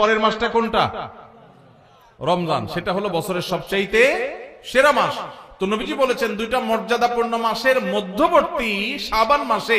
পরের মাসটা কোনটা? রমজান। সেটা হলো বছরের সবচাইতে সেরা মাস। তো নবীজি বলেছেন, দুইটা মর্যাদাপূর্ণ মাসের মধ্যবর্তী সাবান মাসে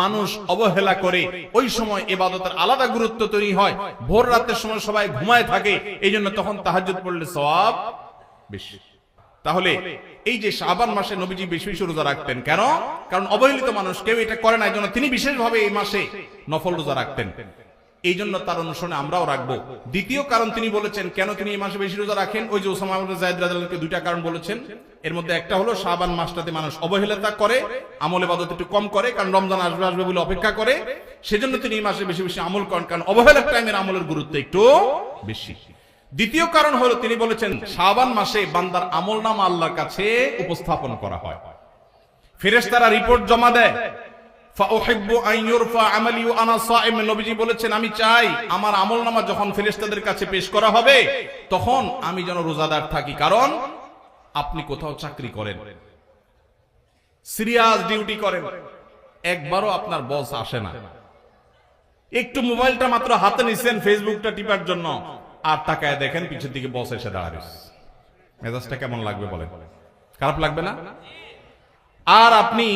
মানুষ অবহেলা করে, ওই সময় এবাদতের আলাদা গুরুত্ব তৈরি হয়। ভোর রাতের সময় সবাই ঘুমায় থাকে এই জন্য তখন তাহাজ পড়লে সব বেশি। তাহলে এই যে শাবান মাসে নবীজি বেশি বেশি রোজা রাখতেন, কেন? কারণ অবহেলিত মানুষ কেউ এটা করে না এই জন্য তিনি বিশেষভাবে এই মাসে নফল রোজা রাখতেন। এই জন্য তার অনুসরণে আমরাও রাখব। দ্বিতীয় কারণ তিনি বলেছেন, কেন তিনি এই মাসে বেশি রোজা রাখেন? ওই যে ওসামা জায়েদ রাদিয়াল্লাহু দুইটা কারণ বলেছেন। এর মধ্যে একটা হলো, শাবান মাসটাতে মানুষ অবহেলতা করে, আমল ইবাদত একটু কম করে, কারণ রমজান আসবে আসবে বলে অপেক্ষা করে। সেজন্য তিনি এই মাসে বেশি বেশি আমল করেন, কারণ অবহেলার টাইমের আমলের গুরুত্ব একটু বেশি। দ্বিতীয় কারণ হলো, তিনি বলেছেন, শাবান মাসে বান্দার আমল নাম আল্লাহর কাছে উপস্থাপন করা হয়। ফেরেশতারা রিপোর্ট জমা দেয় নবীজি বলেছেন, আমি চাই আমার আমল যখন ফেরেশতাদের কাছে পেশ করা হবে, তখন আমি যেন রোজাদার থাকি। কারণ আপনি কোথাও চাকরি করেন ডিউটি একবারও আপনার বস আসে না। একটু মোবাইলটা মাত্র হাতে নিছেন, ফেসবুকটা টিপার জন্য, আর তাকায় দেখেন, পিছের দিকে বস এসে দাঁড়াবে। মেজাজটা কেমন লাগবে বলেন? খারাপ লাগবে না? আর আপনি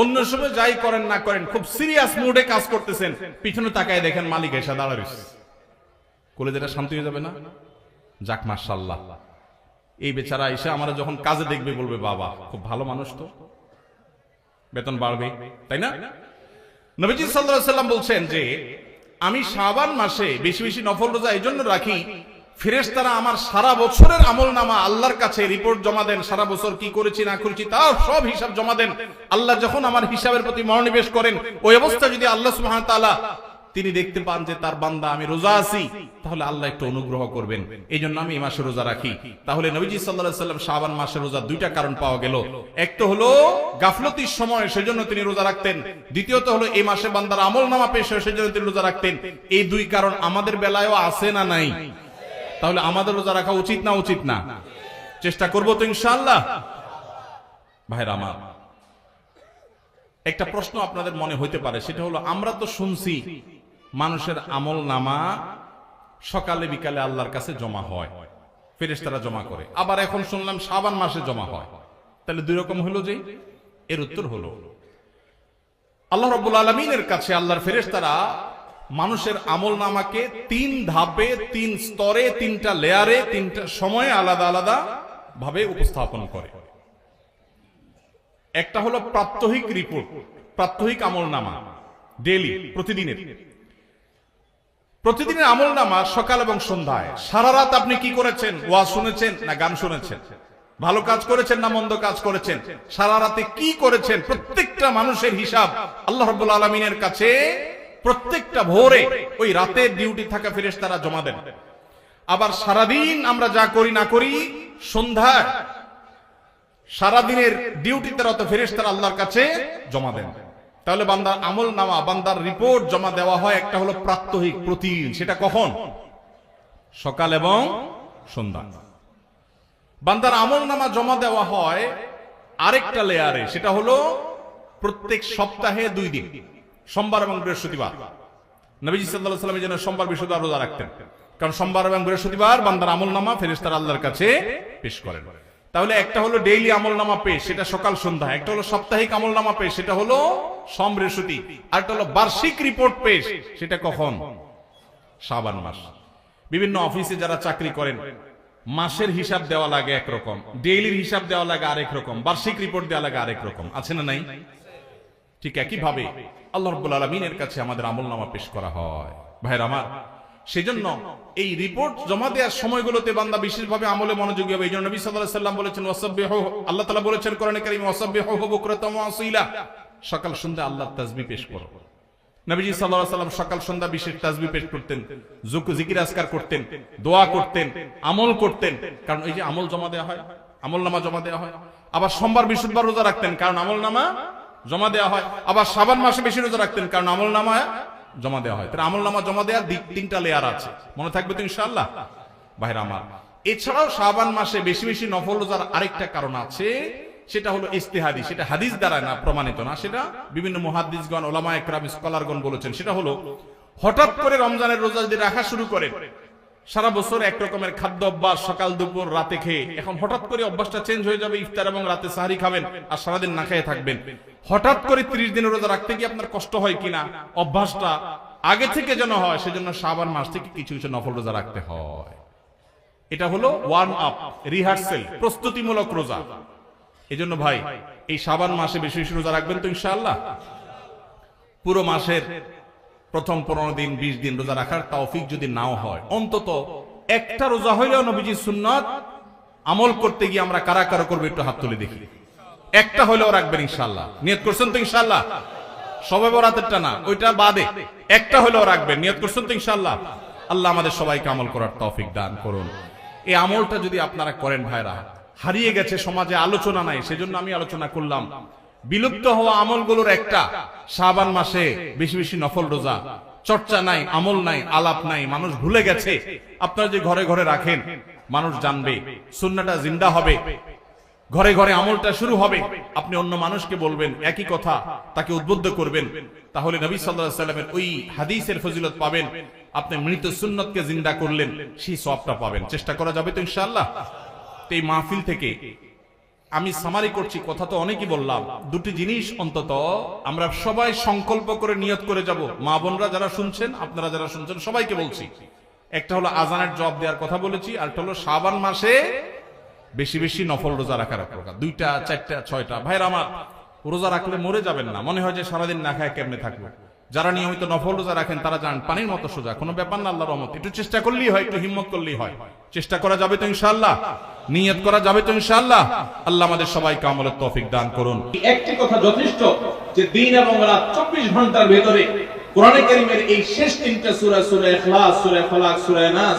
অন্য সময় যাই করেন, না করেন, খুব সিরিয়াস মুডে কাজ করতেছেন। পিছনে তাকায় দেখেন মালিক এসে দাঁড়াবে কলেজেটা শান্তি হয়ে যাবে না? যাক মার্শাল্লাহ এই বেচারা এসে আমরা যখন কাজে দেখবে, বলবে, বাবা, খুব ভালো মানুষ তো। বেতন বাড়বে। তাই না? নবীজি আলাইহি সাল্লাম বলছেন যে, আমি শাবান মাসে বেশি বেশি নফল রোজা এই জন্য রাখি ফেরেশতারা আমার সারা বছরের আমল নামা আল্লাহর কাছে রিপোর্ট জমা দেন, সারা বছর কি করেছি, না করেছি তার সব হিসাব জমা দেন। আল্লাহ যখন আমার হিসাবের প্রতি মনোনিবেশ করেন, ওই অবস্থা যদি আল্লাহ সুবহানাহু ওয়া তাআলা তিনি দেখতে পান যে তার বান্দা আমি রোজা আছি, তাহলে আল্লাহ একটু অনুগ্রহ করবেন। এই জন্য আমি এই মাসে রোজা রাখি। তাহলে নবীজি আলাইহি সাল্লাম শাবান মাসে রোজা দুইটা কারণ পাওয়া গেল। এক তো হলো গাফলতির সময় সেজন্য তিনি রোজা রাখতেন। দ্বিতীয়ত হলো এই মাসে বান্দার আমল নামা পেশ সেজন্য তিনি রোজা রাখতেন। এই দুই কারণ আমাদের বেলায়ও আছে না নাই? তাহলে আমাদের রোজা রাখা উচিত না উচিত না? চেষ্টা করব তো ইনশাআল্লাহ। ভাইরা আমার, একটা প্রশ্ন আপনাদের মনে হইতে পারে, সেটা হলো, আমরা তো শুনছি মানুষের আমল নামা সকালে বিকালে আল্লাহর কাছে জমা হয়, ফেরেশতারা জমা করে। আবার এখন শুনলাম সাবান মাসে জমা হয়। তাহলে দুই রকম হলো যে, এর উত্তর হলো, আল্লাহ রব্বুল আলমিনের কাছে আল্লাহর ফেরেশতারা মানুষের আমল নামাকে তিন ধাপে, তিন স্তরে, তিনটা লেয়ারে, তিনটা সময়ে আলাদা আলাদা ভাবে উপস্থাপন করে। একটা হলো প্রাত্যহিক রিপোর্ট, প্রাত্যহিক আমল নামা ডেলি প্রতিদিনের। প্রতিদিনের আমল নামা সকাল এবং সন্ধ্যায়। সারা রাত আপনি কি করেছেন? ওয়া শুনেছেন না গান শুনেছেন? ভালো কাজ করেছেন না মন্দ কাজ করেছেন? সারা রাতে কি করেছেন? প্রত্যেকটা মানুষের হিসাব আল্লাহ রব্বুল আলমিনের কাছে প্রত্যেকটা ভোরে ওই রাতের ডিউটি থাকা ফেরেস তারা জমা দেন। আবার সারাদিন আমরা যা করি না করি, সন্ধ্যায় সারাদিনের ডিউটিতে রত ফেরেস তারা আল্লাহর কাছে জমা দেন। তাহলে বান্দার আমল নামা, বান্দার রিপোর্ট জমা দেওয়া হয়, একটা হলো প্রাত্যহিক, প্রতিদিন। সেটা কখন? সকাল এবং সন্ধ্যা। বান্দার আমল নামা জমা দেওয়া হয় আরেকটা লেয়ারে সেটা হলো প্রত্যেক সপ্তাহে দুই দিন। সোমবার এবং বৃহস্পতিবার। নবীজি সাল্লাহ সাল্লামের জন্য সোমবার, বৃহস্পতিবার রোজা রাখতেন। কারণ সোমবার এবং বৃহস্পতিবার বান্দার আমল নামা ফেরেস্তার আল্লাহর কাছে পেশ করেন। তাহলে একটা হলো ডেইলি আমল নামা পেশ, সেটা সকাল সন্ধ্যা। একটা হলো সাপ্তাহিক আমল নামা পেশ, সেটা হলো সোম, বৃহস্পতি। আর একটা হলো বার্ষিক রিপোর্ট পেশ, সেটা কখন? সাবান মাস। বিভিন্ন অফিসে যারা চাকরি করেন, মাসের হিসাব দেওয়া লাগে একরকম, ডেইলির হিসাব দেওয়া লাগে আরেক রকম, বার্ষিক রিপোর্ট দেওয়া লাগে আরেক রকম। আছে না নাই? ঠিক একই ভাবে আল্লাহ রব্বুল আলমিনের কাছে আমাদের আমল নামা পেশ করা হয়। ভাইয়ের আমার, সেজন্য এই রিপোর্ট জমা দেওয়ার সময়গুলোতে বান্দা বিশেষভাবে আমলে মনোযোগী হবে। এই জন্য নবী সাল্লাহ সাল্লাম বলেছেন, ওয়াসাব্বিহ আল্লাহ তালা বলেছেন কোরআনে কারিম ওয়াসাব্বিহ বুকরাতাম আসীলা সকাল, সন্ধ্যা আল্লাহর তাসবিহ পেশ করো। নবীজি আলাইহি সাল্লাম সকাল, সন্ধ্যা বিশেষ তাসবিহ পেশ করতেন, জুক, জিকির, আজকার করতেন, দোয়া করতেন, আমল করতেন। কারণ এই যে আমল জমা দেওয়া হয় আমল নামা জমা দেওয়া হয়, আবার সোমবার, বৃহস্পতিবার রোজা রাখতেন। কারণ আমল নামা জমা দেওয়া হয়। আবার সাবান মাসে বেশি রোজা রাখতেন, কারণ আমল নামা জমা দেওয়া হয়। তাহলে আমল নামা জমা দেওয়ার দিক তিনটা লেয়ার আছে। মনে থাকবে তো ইনশাআল্লাহ? ভাইরা আমার, এছাড়াও সাবান মাসে বেশি বেশি নফল রোজার আরেকটা কারণ আছে, সেটা হলো ইস্তেহাদি সেটা হাদিস দ্বারা না, প্রমাণিত না, সেটা বিভিন্ন মুহাদ্দিসগণ ওলামা একরাম স্কলারগণ বলেছেন। সেটা হলো, হঠাৎ করে রমজানের রোজা যদি রাখা শুরু করেন সারা বছর এক রকমের খাদ্য অভ্যাস সকাল, দুপুর, রাতে খেয়ে। এখন হঠাৎ করে অভ্যাসটা চেঞ্জ হয়ে যাবে, ইফতার এবং রাতে সাহারি খাবেন আর সারাদিন না খেয়ে থাকবেন। হঠাৎ করে ত্রিশ দিনের রোজা রাখতে কি আপনার কষ্ট হয় কিনা, অভ্যাসটা আগে থেকে যেন হয়, সেজন্য সাবান মাস থেকে কিছু কিছু নফল রোজা রাখতে হয়। এটা হলো ওয়ার্ম আপ রিহার্সেল প্রস্তুতিমূলক রোজা। এই জন্য ভাই, এই সাবান মাসে বেশি বেশি রোজা রাখবেন তো ইনশাআল্লাহ। পুরো মাসের প্রথম পনেরো দিন, বিশ দিন রোজা রাখার তৌফিক যদি নাও হয়, অন্তত একটা রোজা হইলেও নবীজি সুন্নত আমল করতে গিয়ে আমরা কারা কারা করব একটু হাত তুলে দেখি। একটা হইলেও রাখবেন ইনশাআল্লাহ। নিয়ত করছেন তো ইনশাআল্লাহ? সবাই বরাতেরটা না, ওইটা বাদে। একটা হইলেও রাখবেন, নিয়ত করছেন তো ইনশাআল্লাহ? আল্লাহ আমাদের সবাইকে আমল করার তৌফিক দান করুন। এই আমলটা যদি আপনারা করেন ভাইরা, হারিয়ে গেছে সমাজে, আলোচনা নাই, সেজন্য আমি আলোচনা করলাম। বিলুপ্ত হওয়া আমলগুলোর একটা। শাবান মাসে বেশি বেশি নফল রোজা। চর্চা নাই, আমল নাই, আলাপ নাই, মানুষ ভুলে গেছে। আপনারা যে ঘরে ঘরে রাখেন, মানুষ জানবে, সুন্নাটা জিন্দা হবে। ঘরে ঘরে আমলটা শুরু হবে। আপনি অন্য মানুষকে বলবেন, একই কথা, তাকে উদ্বুদ্ধ করবেন। তাহলে নবী সাল্লামের ওই হাদিসের ফজিলত পাবেন। আপনি মৃত সুন্নতকে জিন্দা করলেন, সেই সবটা পাবেন। চেষ্টা করা যাবে তো ইনশাল্লাহ এই মাহফিল থেকে আমি সামারি করছি কথা তো অনেকই বললাম। দুটি জিনিস অন্তত আমরা সবাই সংকল্প করে নিয়ত করে যাব। মা বোনরা যারা শুনছেন আপনারা যারা শুনছেন সবাইকে বলছি। একটা হলো আজানের জব দেওয়ার কথা বলেছি আর একটা হলো শাবান মাসে বেশি বেশি নফল রোজা রাখার প্রকার। দুইটা চারটা ছয়টা। ভাইরা আমার রোজা রাখলে মরে যাবেন না। মনে হয় যে সারাদিন না খায় কেমনে থাকব? যারা নিয়মিত নফল রোজা রাখেন, তারা যান পানির মতো সোজা। কোনো ব্যাপার না, আল্লাহর রহমত। একটু চেষ্টা করলেই হয়, একটু হিম্মত করলেই হয়। চেষ্টা করা যাবে তো ইনশাআল্লাহ। নিয়ত করা যাবে তো ইনশাআল্লাহ। আল্লাহ আমাদের সবাইকে আমলের তৌফিক দান করুন। একটি কথা যথেষ্ট, যে দিন এবং রাত চব্বিশ ঘণ্টার ভেতরে কোরআনে কারিমের এই শেষ তিনটা সূরা সূরা ইখলাস, সূরা ফালাক, সূরা নাস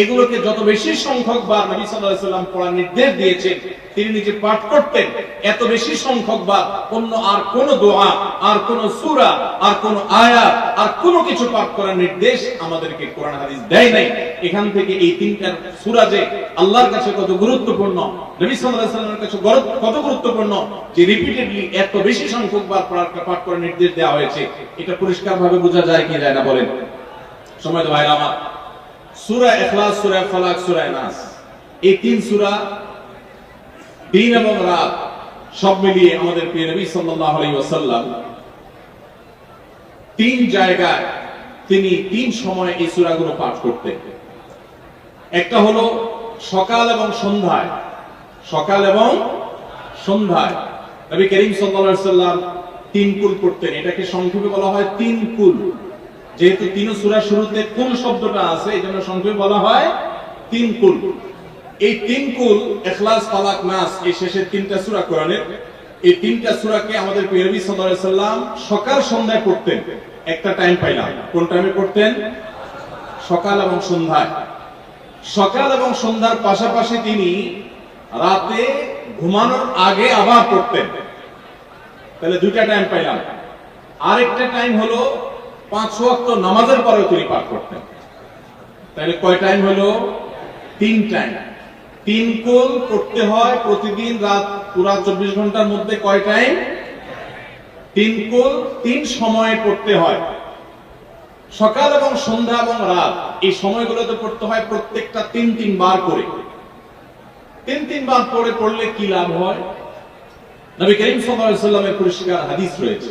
এগুলোকে যত বেশি সংখ্যক বার নবী সাল্লাল্লাহু সাল্লাম পড়ার নির্দেশ দিয়েছেন, তিনি নিজে পাঠ করতেন, এত বেশি সংখ্যক বার অন্য আর কোন দোয়া, আর কোন সূরা, আর কোন আয়াত, আর কোনো কিছু পাঠ করার নির্দেশ আমাদেরকে কোরআন হাদিস দেয় নাই। এখান থেকে এই তিনটা সূরা যে আল্লাহর কাছে কত গুরুত্বপূর্ণ, নবী সাল্লাল্লাহু সাল্লামের কাছে কত গুরুত্বপূর্ণ, যে রিপিটেডলি এত বেশি সংখ্যক বার পড়ার পাঠ করার নির্দেশ দেওয়া হয়েছে, এটা পরিষ্কার ভাবে বোঝা যায় কি যায় না বলেন? সময় তো ভাইরা আমার। সূরা ইখলাস, সূরা ফালাক, সূরা নাস। এই তিন সূরা দিন এবং রাত সব মিলিয়ে আমাদের প্রিয় নবী তিন জায়গায় তিনি তিন এই পাঠ করতেন। একটা হলো সকাল এবং সন্ধ্যায়। সকাল এবং সন্ধ্যায়। নবী করিম সাল্লাল্লাহু সাল্লাম তিন কুল পড়তেন। এটাকে সংক্ষেপে বলা হয় তিন কুল। যেহেতু তিন সূরা শুরুতে কোন শব্দটা আছে, এই জন্য সংক্ষেপে বলা হয় তিন কুল। এই তিন কুল এখলাস ফালাক নাস, এই শেষের তিনটা সূরা কোরআনের। এই তিনটা সূরাকে আমাদের প্রিয় নবী সাল্লাম সকাল, সন্ধ্যায় পড়তেন। একটা টাইম পাইলাম। কোন টাইমে পড়তেন? সকাল এবং সন্ধ্যায়। সকাল এবং সন্ধ্যার পাশাপাশি তিনি রাতে ঘুমানোর আগে আবার পড়তেন। তাহলে দুইটা টাইম পাইলাম। আরেকটা টাইম হলো পাঁচ ওয়াক্ত নামাজের পরেও তিনি পাঠ করতেন। তাহলে কয় টাইম হলো? তিন টাইম তিন কোল পড়তে হয় প্রতিদিন রাত পুরা চব্বিশ ঘণ্টার মধ্যে কয় টাইম তিন কোল তিন সময়ে পড়তে হয়। সকাল এবং সন্ধ্যা এবং রাত এই সময়গুলোতে পড়তে হয় প্রত্যেকটা তিন তিন বার করে। তিন তিন বার পড়ে পড়লে কি লাভ হয়? নবী করিম সাল্লামের পরিষ্কার হাদিস রয়েছে।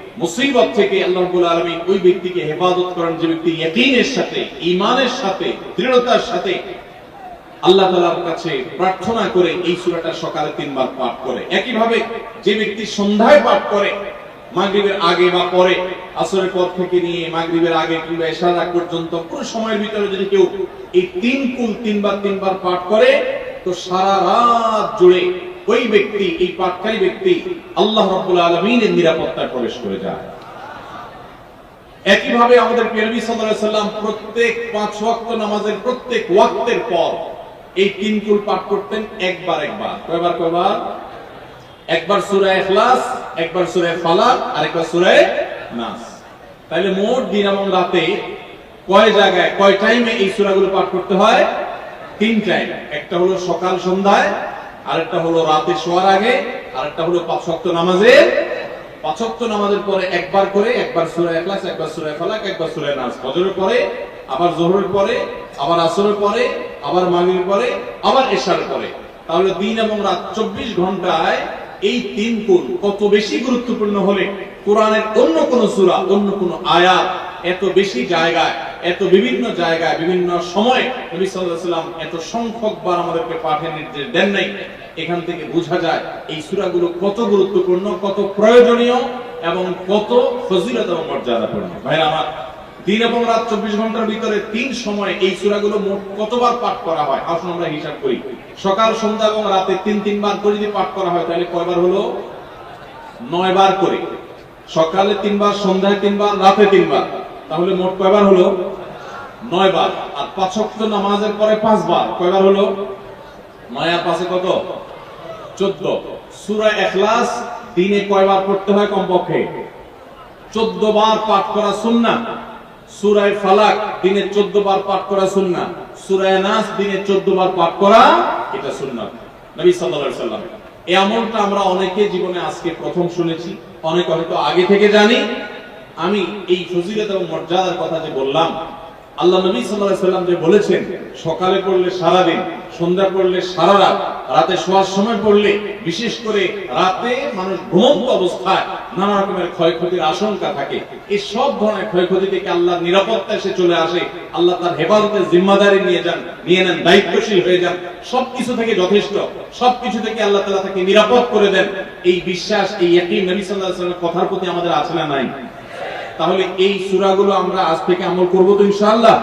মুসিবত থেকে আল্লাহ আলামিন ওই ব্যক্তিকে হেফাজত করেন যে ব্যক্তি ইয়াকিনের সাথে, ঈমানের সাথে, দৃঢ়তার সাথে আল্লাহ তাআলার কাছে প্রার্থনা করে এই সূরাটা সকালে তিনবার পাঠ করে। একইভাবে যে ব্যক্তি সন্ধ্যায় পাঠ করে, মাগরিবের আগে বা পরে, আসরের পর থেকে নিয়ে মাগরিবের আগে কিংবা এশার আগ পর্যন্ত পুরো সময়ের ভিতরে যদি কেউ এই তিন কুল তিনবার তিনবার পাঠ করে, তো সারা রাত জুড়ে ওই ব্যক্তি, এই পাঠকারী ব্যক্তি আল্লাহ রাব্বুল আলামিনের নিরাপত্তায় প্রবেশ করে যায়। একইভাবে আমাদের পেরবি সাল্লাম প্রত্যেক পাঁচ ওয়াক্ত নামাজের প্রত্যেক ওয়াক্তের পর এই তিন কুল পাঠ করতেন একবার একবার। কয়বার কয়বার? একবার সূরা ইখলাস, একবার সূরা ফালাক আর একবার সূরা নাস। তাহলে মোট দিন এবং রাতে কয় জায়গায়, কয় টাইমে এই সূরাগুলো পাঠ করতে হয়? তিন টাইম একটা হলো সকাল সন্ধ্যায় আরেকটা হলো রাতে শোয়ার আগে, আরেকটা হলো পাঁচ ওয়াক্ত নামাজের পাঁচ নামাজের পরে একবার করে, একবার সূরা ইখলাস, একবার সূরা ফালাক, একবার সূরা নাস। ফজরের পরে, আবার জোহরের পরে, আবার আসরের পরে, আবার মাগরিবের পরে, আবার এশারের পরে। তাহলে দিন এবং রাত চব্বিশ ঘন্টায় এই তিন গুণ কত বেশি গুরুত্বপূর্ণ হলে কোরআনের অন্য কোন সূরা, অন্য কোন আয়াত এত বেশি জায়গায়, এত বিভিন্ন জায়গায়, বিভিন্ন সময় নবী সাল্লাল্লাহু সাল্লাম এত সংখ্যক বার আমাদেরকে পাঠের নির্দেশ দেন নাই। এখান থেকে বোঝা যায় এই সূরাগুলো কত গুরুত্বপূর্ণ, কত প্রয়োজনীয় এবং কত ফজিলত এবং মর্যাদাপূর্ণ। ভাইরা আমার, দিন এবং রাত চব্বিশ ঘণ্টার ভিতরে তিন সময় এই সূরাগুলো মোট কতবার পাঠ করা হয়? আসুন আমরা হিসাব করি। সকাল, সন্ধ্যা এবং রাতে তিন, তিনবার করে যদি পাঠ করা হয়, তাহলে কয়বার হলো? নয় বার করে। সকালে তিনবার, সন্ধ্যায় তিনবার, রাতে তিনবার। তাহলে মোট কয়বার হলো? নয় বার আর পাঁচ ওয়াক্ত নামাজের পরে পাঁচবার। কয়বার হলো? নয় আর পাঁচে কত? চোদ্দ। সূরা এখলাস দিনে কয়বার পড়তে হয় কমপক্ষে? চোদ্দ বার পাঠ করা সুন্না সুরায় ফালাক দিনে চোদ্দ বার পাঠ করা সুন্না সুরায় নাস দিনে চোদ্দ বার পাঠ করা এটা সুন্না নবী আলাইহি সাল্লাম এই আমরা অনেকে জীবনে আজকে প্রথম শুনেছি। অনেক হয়তো আগে থেকে জানি। আমি এই ফজিলত এবং মর্যাদার কথা যে বললাম, আল্লাহ নবী আলাইহি সাল্লাম যে বলেছেন, সকালে পড়লে সারা দিন সন্ধ্যা পড়লে সারা রাত, রাতে শোয়ার সময় পড়লে, বিশেষ করে রাতে মানুষ ঘুমন্ত অবস্থায় নানা রকমের ক্ষয়ক্ষতির আশঙ্কা থাকে। এই সব ধরনের ক্ষয়ক্ষতি থেকে আল্লাহর নিরাপত্তা এসে চলে আসে। আল্লাহ তার হেফাজতের জিম্মাদারি নিয়ে যান, নিয়ে নেন, দায়িত্বশীল হয়ে যান। সবকিছু থেকে যথেষ্ট। সবকিছু থেকে আল্লাহ তাআলা তাকে নিরাপদ করে দেন। এই বিশ্বাস, এই ইয়াকিন নবী ওয়াসাল্লামের কথার প্রতি আমাদের আছে না নাই? তাহলে এই সূরাগুলো আমরা আজ থেকে আমল করব তো ইনশাআল্লাহ।